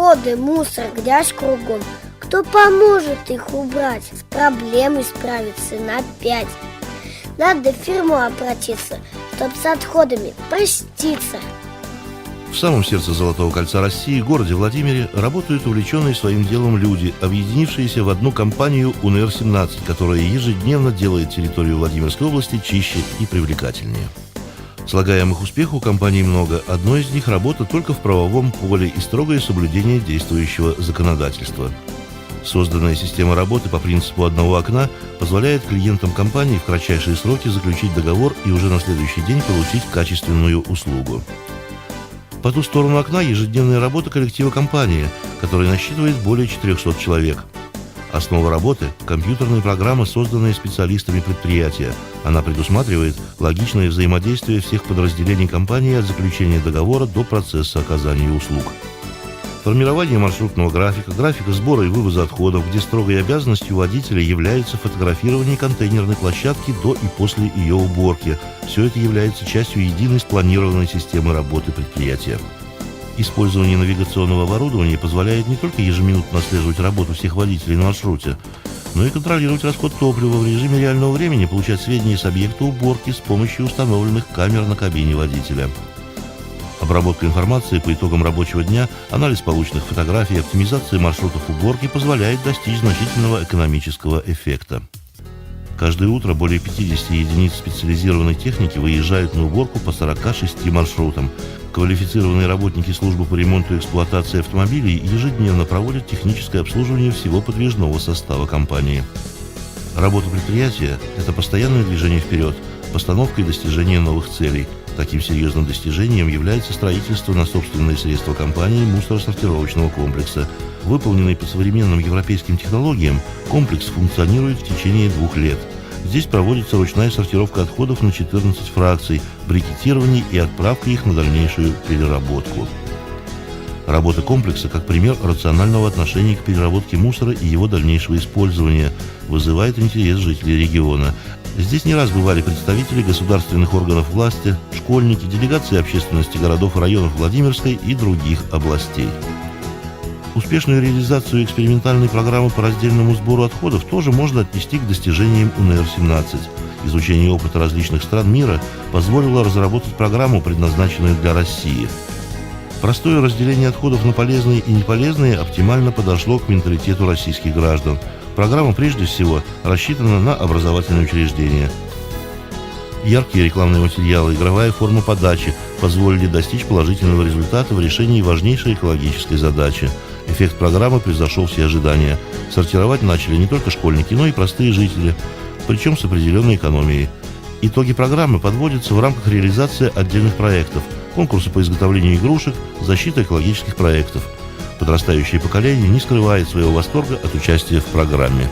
Отходы, мусор, грязь кругом. Кто поможет их убрать? С проблемой справиться на пять. Надо в фирму обратиться, чтоб с отходами проститься. В самом сердце Золотого кольца России, городе Владимире, работают увлеченные своим делом люди, объединившиеся в одну компанию УНР-17, которая ежедневно делает территорию Владимирской области чище и привлекательнее. Слагаемых успеху компании много. Одно из них – работа только в правовом поле и строгое соблюдение действующего законодательства. Созданная система работы по принципу одного окна позволяет клиентам компании в кратчайшие сроки заключить договор и уже на следующий день получить качественную услугу. По ту сторону окна ежедневная работа коллектива компании, который насчитывает более 400 человек. Основа работы – компьютерная программа, созданная специалистами предприятия. Она предусматривает логичное взаимодействие всех подразделений компании от заключения договора до процесса оказания услуг. Формирование маршрутного графика, графика сбора и вывоза отходов, где строгой обязанностью водителя является фотографирование контейнерной площадки до и после ее уборки. Все это является частью единой спланированной системы работы предприятия. Использование навигационного оборудования позволяет не только ежеминутно отслеживать работу всех водителей на маршруте, но и контролировать расход топлива в режиме реального времени, получать сведения с объекта уборки с помощью установленных камер на кабине водителя. Обработка информации по итогам рабочего дня, анализ полученных фотографий, оптимизация маршрутов уборки позволяет достичь значительного экономического эффекта. Каждое утро более 50 единиц специализированной техники выезжают на уборку по 46 маршрутам. Квалифицированные работники службы по ремонту и эксплуатации автомобилей ежедневно проводят техническое обслуживание всего подвижного состава компании. Работа предприятия – это постоянное движение вперед, постановка и достижение новых целей – Таким серьезным достижением является строительство на собственные средства компании мусоросортировочного комплекса. Выполненный по современным европейским технологиям, комплекс функционирует в течение двух лет. Здесь проводится ручная сортировка отходов на 14 фракций, брикетирование и отправка их на дальнейшую переработку. Работа комплекса как пример рационального отношения к переработке мусора и его дальнейшего использования вызывает интерес жителей региона. Здесь не раз бывали представители государственных органов власти, школьники, делегации общественности городов и районов Владимирской и других областей. Успешную реализацию экспериментальной программы по раздельному сбору отходов тоже можно отнести к достижениям УНР-17. Изучение опыта различных стран мира позволило разработать программу, предназначенную для России. Простое разделение отходов на полезные и неполезные оптимально подошло к менталитету российских граждан – Программа прежде всего рассчитана на образовательные учреждения. Яркие рекламные материалы, игровая форма подачи позволили достичь положительного результата в решении важнейшей экологической задачи. Эффект программы превзошел все ожидания. Сортировать начали не только школьники, но и простые жители, причем с определенной экономией. Итоги программы подводятся в рамках реализации отдельных проектов, конкурса по изготовлению игрушек, защиты экологических проектов – подрастающее поколение не скрывает своего восторга от участия в программе.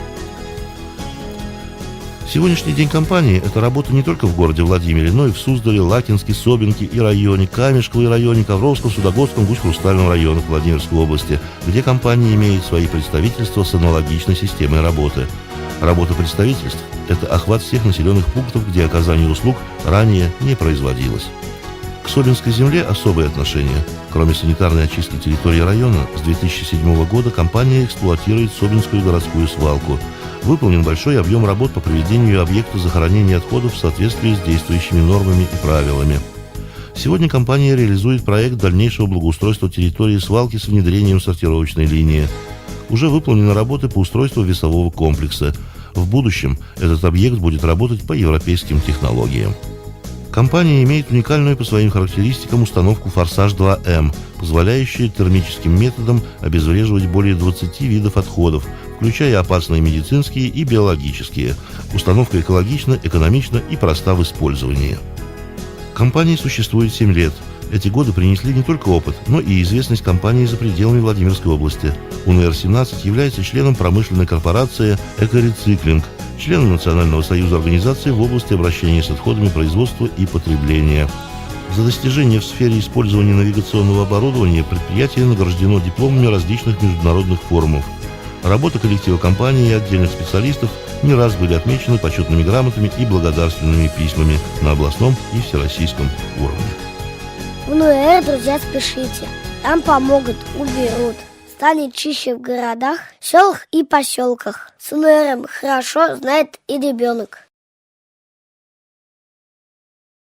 Сегодняшний день компании – это работа не только в городе Владимире, но и в Суздале, Лакинске, Собинке и районе, Камешковой районе, Ковровском, Судогодском, Гусь-Хрустальном районах Владимирской области, где компания имеет свои представительства с аналогичной системой работы. Работа представительств – это охват всех населенных пунктов, где оказание услуг ранее не производилось. К Собинской земле особые отношения. Кроме санитарной очистки территории района, с 2007 года компания эксплуатирует Собинскую городскую свалку. Выполнен большой объем работ по приведению объекта захоронения отходов в соответствии с действующими нормами и правилами. Сегодня компания реализует проект дальнейшего благоустройства территории свалки с внедрением сортировочной линии. Уже выполнены работы по устройству весового комплекса. В будущем этот объект будет работать по европейским технологиям. Компания имеет уникальную по своим характеристикам установку «Форсаж 2М», позволяющую термическим методом обезвреживать более 20 видов отходов, включая опасные медицинские и биологические. Установка экологична, экономична и проста в использовании. Компания существует 7 лет. Эти годы принесли не только опыт, но и известность компании за пределами Владимирской области. УНР-17 является членом промышленной корпорации «Экорециклинг», членом Национального союза организаций в области обращения с отходами производства и потребления. За достижения в сфере использования навигационного оборудования предприятие награждено дипломами различных международных форумов. Работа коллектива компании и отдельных специалистов не раз были отмечены почетными грамотами и благодарственными письмами на областном и всероссийском уровне. В НУЭ, друзья, спешите. Там помогут, уберут. Станет чище в городах, селах и поселках. С УНРом хорошо знает и ребенок.